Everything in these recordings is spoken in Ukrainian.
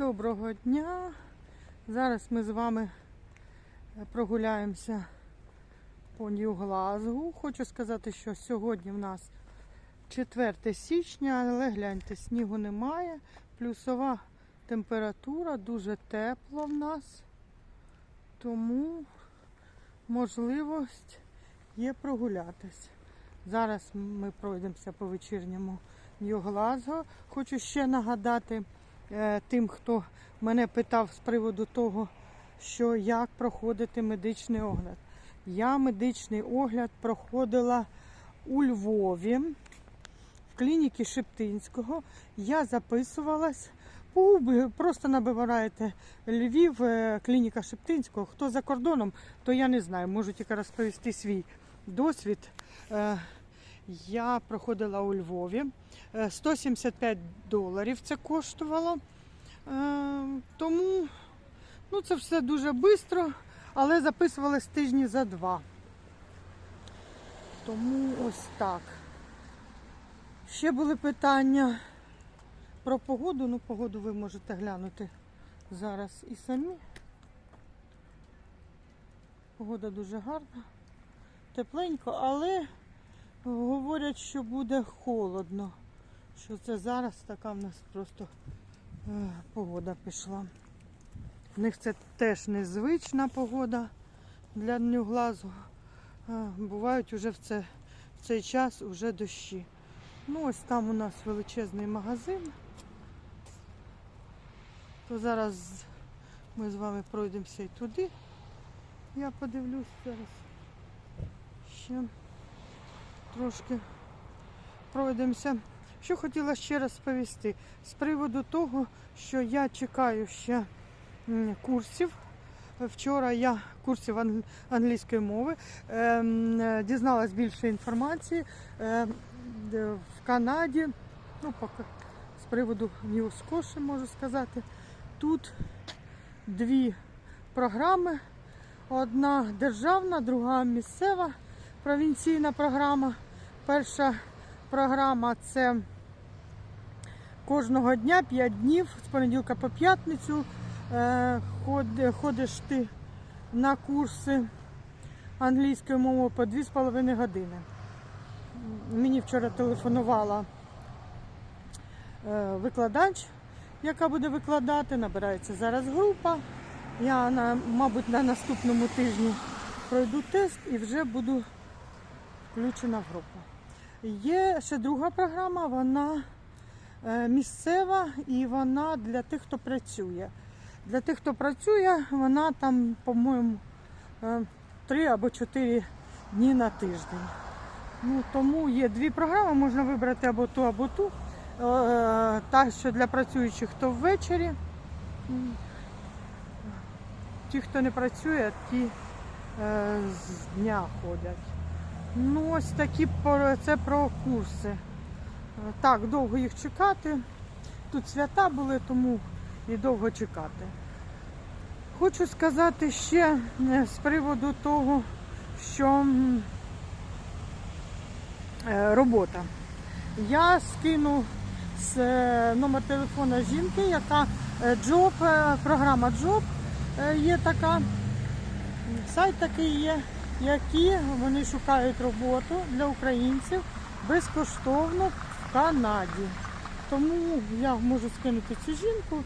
Доброго дня. Зараз ми з вами е, прогуляємося по Нью-Глазгу. Хочу сказати, що сьогодні в нас 4 січня, але гляньте, снігу немає. Плюсова температура, дуже тепло в нас. Тому можливість є прогулятись. Зараз ми пройдемося по вечірньому Нью-Глазго. Хочу ще нагадати тим, хто мене питав з приводу того, що як проходити медичний огляд. Я медичний огляд проходила у Львові в клініці Шептинського. Я записувалась. Просто набираєте Львів, е, клініка Шептинського. Хто за кордоном, то я не знаю. Можу тільки розповісти свій досвід. Е, Я проходила у Львові. Е, 175 доларів це коштувало. Е, Тому ну, це все дуже швидко, але записувалось тижні за два. Тому ось так. Ще були питання про погоду. Ну, погоду ви можете глянути зараз і самі. Погода дуже гарна, тепленько, але говорять, що буде холодно. Що це зараз така в нас просто е, погода пішла. В них це теж незвична погода для Нью-Глазго. Е, Бувають уже в, це, в цей час уже дощі. Ну, ось там у нас величезний магазин. То зараз ми з вами пройдемося і туди. Я подивлюсь зараз. Ще трошки пройдемося. Що хотіла ще раз сповісти з приводу того, що я чекаю ще курсів. Вчора я курсів англійської мови ем, е, дізналась більше інформації ем, в Канаді. Ну, поки з приводу Нью-Скоші можу сказати. Тут дві програми. Одна державна, друга місцева провінційна програма. Перша програма це кожного дня 5 днів з понеділка по п'ятницю. Е, Ходиш ти на курси англійської мови по 2,5 години. Мені вчора телефонувала е, викладач, яка буде викладати. Набирається зараз група. Я, мабуть, на наступному тижні пройду тест і вже буду включена в групу. Є ще друга програма, вона е, місцева і вона для тих, хто працює. Для тих, хто працює, вона там, по-моєму, е, три або чотири дні на тиждень. Ну, тому є дві програми, можна вибрати або ту, або ту. Е, Та, що для працюючих, то ввечері. Ті, хто не працює, ті з дня ходять. Ну, ось такі це про курси. Так, довго їх чекати. Тут свята були, тому і довго чекати. Хочу сказати ще е, з приводу того, що е, робота. Я скину з е, номер телефона жінки, яка джоб, програма Джоб є така, сайт такий є, які вони шукають роботу для українців безкоштовно в Канаді. Тому я можу скинути цю жінку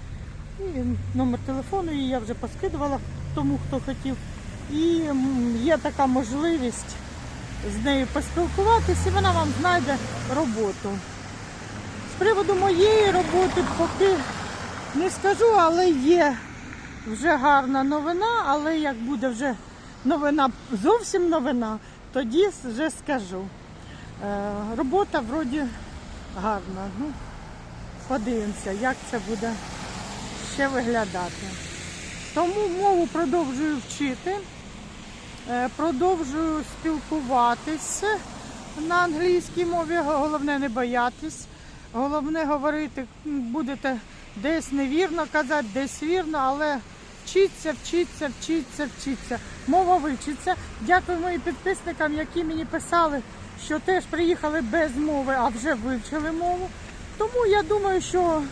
і номер телефону її я вже поскидувала тому, хто хотів. І є така можливість з нею поспілкуватися, і вона вам знайде роботу. З приводу моєї роботи поки не скажу, але є вже гарна новина, але як буде вже новина, зовсім новина, тоді вже скажу. Е, робота вроді гарна. Ну, подивимося, як це буде ще виглядати. Тому мову продовжую вчити, е, продовжую спілкуватися на англійській мові. Головне не боятись. Головне говорити, будете десь невірно казати, десь вірно, але вчіться, вчіться, вчіться, вчіться. Мова вивчиться. Дякую моїм підписникам, які мені писали, що теж приїхали без мови, а вже вивчили мову. Тому я думаю, що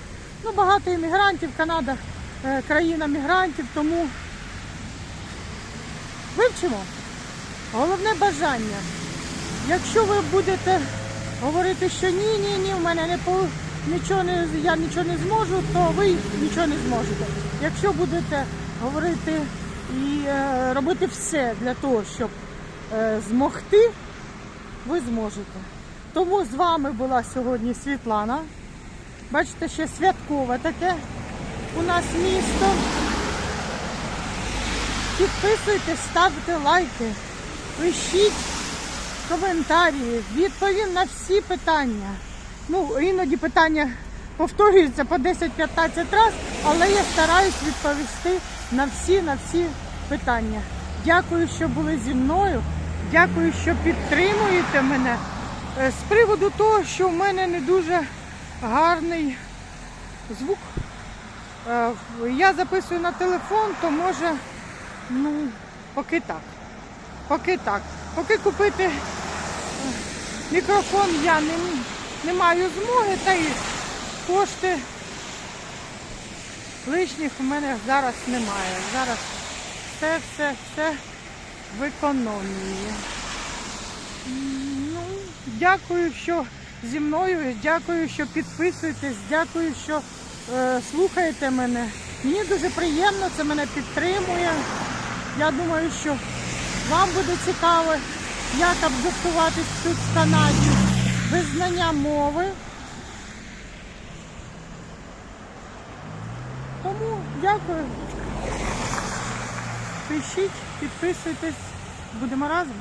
Ну, багато іммігрантів, Канада е, країна мігрантів, тому вивчимо. Головне бажання. Якщо ви будете говорити, що ні, ні, ні, в мене не по нічого не я нічого не зможу, то ви нічого не зможете. Якщо будете говорити і е, робити все для того, щоб е, змогти, ви зможете. Тому з вами була сьогодні Світлана. Бачите, ще святкове таке у нас місто. Підписуйтесь, ставте лайки, пишіть коментарі, відповім на всі питання. Ну, іноді питання повторюються по 10-15 разів, але я стараюсь відповісти на всі, на всі питання. Дякую, що були зі мною. Дякую, що підтримуєте мене. Е, З приводу того, що в мене не дуже гарний звук. Е, Я записую на телефон, то може, ну, поки так. Поки так. Поки купити е, мікрофон я не, не маю змоги, та й кошти лишніх у мене зараз немає. Зараз все, все, все в економії. Ну, дякую, що зі мною, дякую, що підписуєтесь, дякую, що е, слухаєте мене. Мені дуже приємно, це мене підтримує. Я думаю, що вам буде цікаво, як адаптуватись тут в Канаді без знання мови. Тому дякую. Пишіть, підписуйтесь, будемо разом.